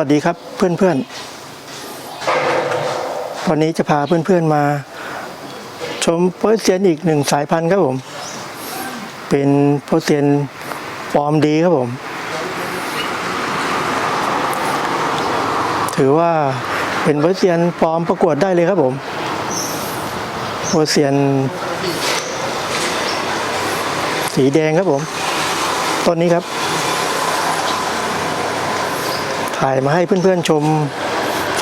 สวัสดีครับเพื่อนๆ วันนี้จะพาเพื่อนๆมา ชมโพสเซียนอีกหนึ่งสายพันธุ์ครับผม เป็นโพสเซียนฟอร์มดีครับผม ถือว่าเป็นโพสเซียนฟอร์มประกวดได้เลยครับผมโพสเซียน สีแดงครับผม ต้นนี้ครับ ถ่ายมาให้เพื่อนๆชม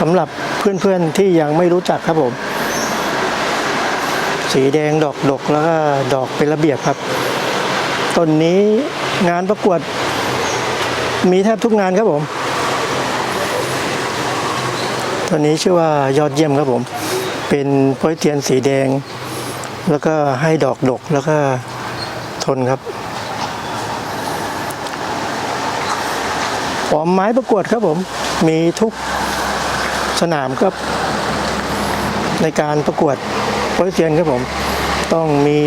สำหรับเพื่อนๆที่ยังไม่รู้จักครับผม สีแดงดอกดกแล้วก็ดอกเป็นระเบียบครับต้นนี้งานประกวด มีแทบทุกงานครับผมต้นนี้ชื่อว่ายอดเยี่ยมครับผม เป็นโพลิเทียนสีแดง แล้วก็ให้ดอกดกแล้วก็ทนครับ ฟอร์มไม้ประกวดครับผม มีทุกสนามครับ ในการประกวดโปรเซียนครับผม ต้องมี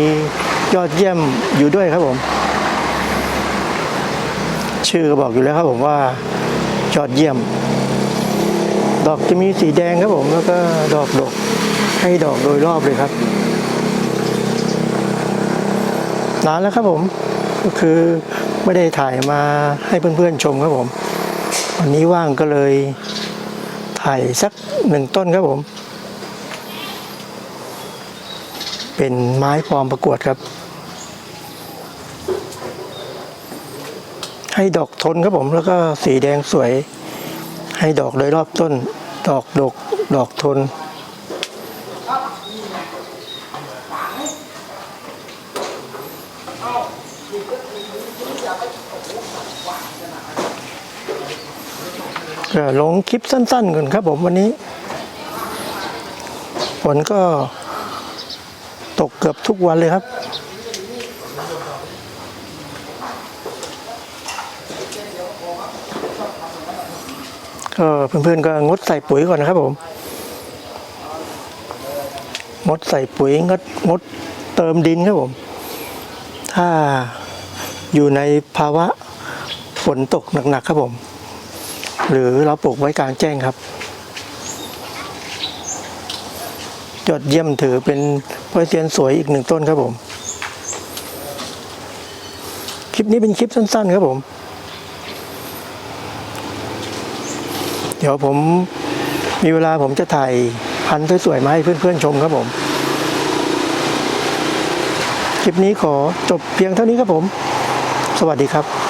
ยอดเยี่ยมอยู่ด้วยครับผม ชื่อก็บอกอยู่แล้วครับผมว่ายอดเยี่ยม ดอกจะมีสีแดงครับผม แล้วก็ดอกดกให้ดอกโดยรอบเลยครับนานแล้วครับผมก็คือ ไม่ได้ถ่ายมาให้เพื่อนๆชมครับผม วันนี้ว่างก็เลยถ่ายสักหนึ่งต้นครับผม เป็นไม้ฟอร์มประกวดครับ ให้ดอกทนครับผมแล้วก็สีแดงสวย ให้ดอกโดยรอบต้น ดอกดก ดอกทน ก็ลงคลิปสั้นๆก่อนครับผมวันนี้ฝนก็ตกเกือบทุกวันเลยครับ ก็เพื่อนๆก็งดใส่ปุ๋ยก่อนนะครับผม งดใส่ปุ๋ยงดงดเติมดินครับผม ถ้า อยู่ในภาวะฝนตกหนักๆครับผม หรือเราปลูกไว้กลางแจ้งครับยอดเยี่ยมถือเป็นพลิเซียนสวยอีกหนึ่งต้นครับผม คลิปนี้เป็นคลิปสั้นๆครับผม เดี๋ยวผมมีเวลาผมจะถ่ายพันธุ์สวยๆมาให้เพื่อนๆชมครับผม คลิปนี้ขอจบเพียงเท่านี้ครับผม สวัสดีครับ